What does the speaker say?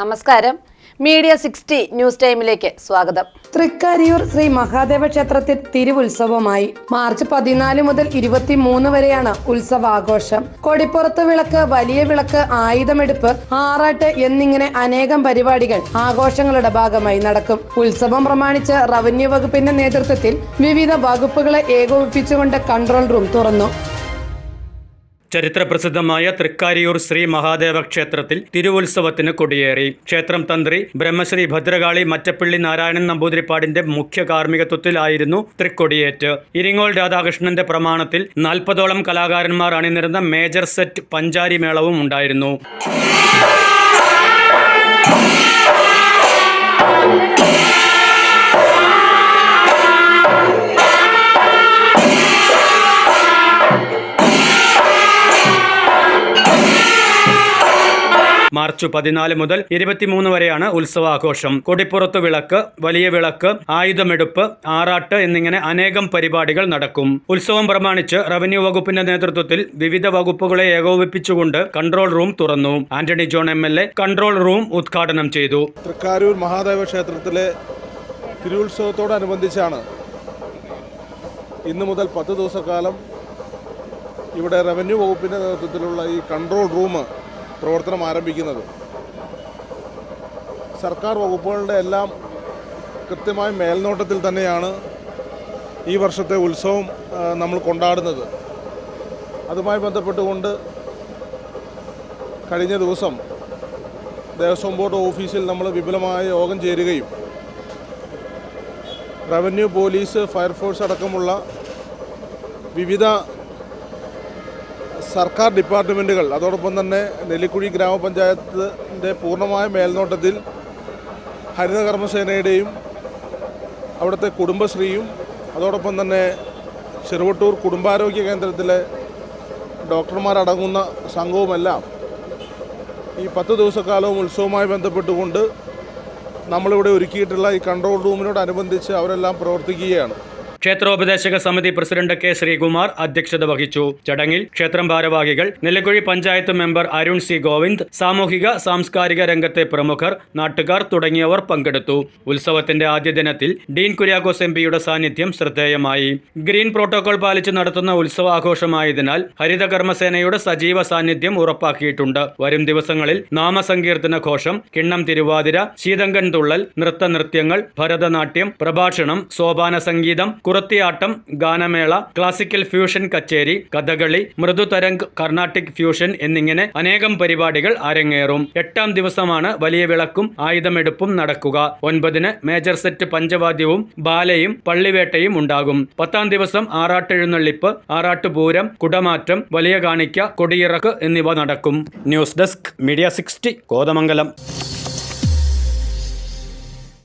നമസ്കാരം. Media sixty news ടൈമിലേക്ക് സ്വാഗതം. തൃക്കാരിയൂർ ശ്രീ മഹാദേവ ക്ഷേത്രത്തിൽ തിരുവുത്സവമായി മാർച്ച് പതിനാല് മുതൽ ഇരുപത്തി മൂന്ന് വരെയാണ് ഉത്സവാഘോഷം. കൊടിപ്പുറത്ത് വിളക്ക് വലിയ വിളക്ക് ആയുധമെടുപ്പ് ആറാട്ട് എന്നിങ്ങനെ അനേകം പരിപാടികൾ ആഘോഷങ്ങളുടെ ഭാഗമായി നടക്കും. ഉത്സവം പ്രമാണിച്ച് റവന്യൂ വകുപ്പിന്റെ നേതൃത്വത്തിൽ വിവിധ വകുപ്പുകളെ ഏകോപിപ്പിച്ചുകൊണ്ട് കൺട്രോൾ റൂം തുറന്നു. ചരിത്രപ്രസിദ്ധമായ തൃക്കാരിയൂർ ശ്രീ മഹാദേവ ക്ഷേത്രത്തിൽ തിരുവുത്സവത്തിന് കൊടിയേറി. ക്ഷേത്രം തന്ത്രി ബ്രഹ്മശ്രീ ഭദ്രകാളി മറ്റപ്പള്ളി നാരായണൻ നമ്പൂതിരിപ്പാടിന്റെ മുഖ്യ കാർമ്മികത്വത്തിലായിരുന്നു തൃക്കൊടിയേറ്റ്. ഇരിങ്ങോൾ രാധാകൃഷ്ണന്റെ പ്രമാണത്തിൽ നാൽപ്പതോളം കലാകാരന്മാർ അണിനിരുന്ന മേജർ സെറ്റ് പഞ്ചാരി മേളവും ഉണ്ടായിരുന്നു. മാർച്ച് പതിനാല് മുതൽ ഇരുപത്തിമൂന്ന് വരെയാണ് ഉത്സവാഘോഷം. കൊടിപ്പുറത്ത് വിളക്ക് വലിയ വിളക്ക് ആയുധമെടുപ്പ് ആറാട്ട് എന്നിങ്ങനെ അനേകം പരിപാടികൾ നടക്കും. ഉത്സവം പ്രമാണിച്ച് റവന്യൂ വകുപ്പിന്റെ നേതൃത്വത്തിൽ വിവിധ വകുപ്പുകളെ ഏകോപിപ്പിച്ചുകൊണ്ട് കൺട്രോൾ റൂം തുറന്നു. Antony John M L A control room ഉദ്ഘാടനം ചെയ്തു. തൃക്കാരൂർ മഹാദേവ ക്ഷേത്രത്തിലെ തിരുവുത്സവത്തോടനുബന്ധിച്ചാണ് ഇന്നു മുതൽ പത്ത് ദിവസക്കാലം ഇവിടെ റവന്യൂ വകുപ്പിന്റെ നേതൃത്വത്തിലുള്ള ഈ കൺട്രോൾ റൂം പ്രവർത്തനം ആരംഭിക്കുന്നത്. സർക്കാർ വകുപ്പുകളുടെ എല്ലാം കൃത്യമായ മേൽനോട്ടത്തിൽ തന്നെയാണ് ഈ വർഷത്തെ ഉത്സവം നമ്മൾ കൊണ്ടാടുന്നത്. അതുമായി ബന്ധപ്പെട്ടുകൊണ്ട് കഴിഞ്ഞ ദിവസം ദേവസ്വം ബോർഡ് ഓഫീസിൽ നമ്മൾ വിപുലമായ യോഗം ചേരുകയും റവന്യൂ പോലീസ് ഫയർഫോഴ്സ് അടക്കമുള്ള വിവിധ സർക്കാർ ഡിപ്പാർട്ട്മെന്റുകൾ അതോടൊപ്പം തന്നെ നെല്ലിക്കുഴി ഗ്രാമപഞ്ചായത്തിന്റെ പൂർണമായ മേൽനോട്ടത്തിൽ ഹരിത കർമ്മസേനയുടെയും അവിടുത്തെ കുടുംബശ്രീയും അതോടൊപ്പം തന്നെ ചെറുവട്ടൂർ കുടുംബാരോഗ്യ കേന്ദ്രത്തിലെ ഡോക്ടർമാരടങ്ങുന്ന സംഘവുമെല്ലാം ഈ പത്ത് ദിവസക്കാലവും ഉത്സവവുമായി ബന്ധപ്പെട്ടുകൊണ്ട് നമ്മളിവിടെ ഒരുക്കിയിട്ടുള്ള ഈ കൺട്രോൾ റൂമിനോടനുബന്ധിച്ച് അവരെല്ലാം പ്രവർത്തിക്കുകയാണ്. ക്ഷേത്രോപദേശക സമിതി പ്രസിഡന്റ് കെ ശ്രീകുമാർ അധ്യക്ഷത വഹിച്ചു. ചടങ്ങിൽ ക്ഷേത്രം ഭാരവാഹികൾ നെല്ലിക്കുഴി പഞ്ചായത്ത് മെമ്പർ അരുൺ സി ഗോവിന്ദ് സാമൂഹിക സാംസ്കാരിക രംഗത്തെ പ്രമുഖർ നാട്ടുകാർ തുടങ്ങിയവർ പങ്കെടുത്തു. ഉത്സവത്തിന്റെ ആദ്യ ദിനത്തിൽ ഡീൻ കുര്യാക്കോസ് എം പിയുടെ സാന്നിധ്യം ശ്രദ്ധേയമായി. ഗ്രീൻ പ്രോട്ടോകോൾ പാലിച്ച് നടത്തുന്ന ഉത്സവാഘോഷമായതിനാൽ ഹരിതകർമ്മസേനയുടെ സജീവ സാന്നിധ്യം ഉറപ്പാക്കിയിട്ടുണ്ട്. വരും ദിവസങ്ങളിൽ നാമസങ്കീർത്തന ഘോഷം കിണ്ണം തിരുവാതിര ശീതങ്കൻ തുള്ളൽ നൃത്തനൃത്യങ്ങൾ ഭരതനാട്യം പ്രഭാഷണം സോപാന സംഗീതം കുറത്തിയാട്ടം ഗാനമേള ക്ലാസിക്കൽ ഫ്യൂഷൻ കച്ചേരി കഥകളി മൃദുതരംഗ് കർണാട്ടിക് ഫ്യൂഷൻ എന്നിങ്ങനെ അനേകം പരിപാടികൾ അരങ്ങേറും. എട്ടാം ദിവസമാണ് വലിയ വിളക്കും ആയുധമെടുപ്പും നടക്കുക. ഒൻപതിന് മേജർ സെറ്റ് പഞ്ചവാദ്യവും ബാലയും പള്ളിവേട്ടയും ഉണ്ടാകും. പത്താം ദിവസം ആറാട്ടെഴുന്നള്ളിപ്പ് ആറാട്ടുപൂരം കുടമാറ്റം വലിയ കാണിക്ക കൊടിയിറക്ക് എന്നിവ നടക്കും. News desk media sixty Kothamangalam.